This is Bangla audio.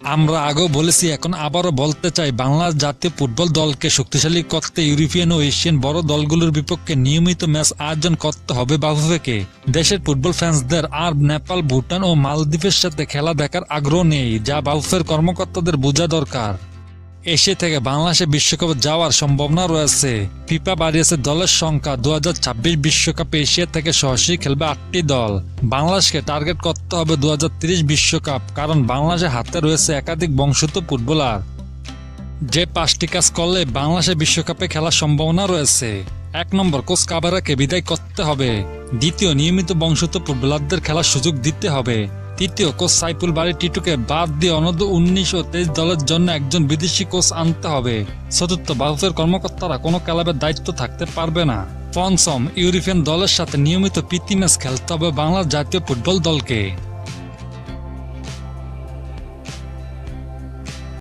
আমরা আগেও বলেছি, এখন আবারও বলতে চাই, বাংলার জাতীয় ফুটবল দলকে শক্তিশালী করতে ইউরোপিয়ান ও এশিয়ান বড় দলগুলোর বিপক্ষে নিয়মিত ম্যাচ আয়োজন করতে হবে বাফুফেকে। দেশের ফুটবল ফ্যান্সদের আর নেপাল, ভুটান ও মালদ্বীপের সাথে খেলা দেখার আগ্রহ নেই, যা বাফুফের কর্মকর্তাদের বোঝা দরকার। এশিয়া থেকে বাংলাদেশে বিশ্বকাপে যাওয়ার সম্ভাবনা রয়েছে। ফিফা বাড়িয়েছে দলের সংখ্যা দু বিশ্বকাপে এশিয়া থেকে সরাসরি খেলবে আটটি দল। বাংলাদেশকে টার্গেট করতে হবে দু বিশ্বকাপ, কারণ বাংলাদেশের হাতে রয়েছে একাধিক বংশত ফুটবলার। যে পাঁচটি কাজ করলে বাংলাদেশে বিশ্বকাপে খেলার সম্ভাবনা রয়েছে। এক নম্বর, কোচ কাবেরাকে বিদায় করতে হবে। দ্বিতীয়, নিয়মিত বংশত ফুটবলারদের খেলার সুযোগ দিতে হবে। তৃতীয় কোচ সাইফুল বাড়ি টিটুকে বাদ দিয়ে অনদ উনিশ ও তেইশ দলের জন্য একজন বিদেশি কোচ আনতে হবে। চতুর্থ বাহুফের কর্মকর্তারা কোনো ক্লাবের দায়িত্ব থাকতে পারবে না। পঞ্চম ইউরোপিয়ান দলের সাথে নিয়মিত প্রীতি ম্যাচ খেলতে হবে বাংলার জাতীয় ফুটবল দলকে।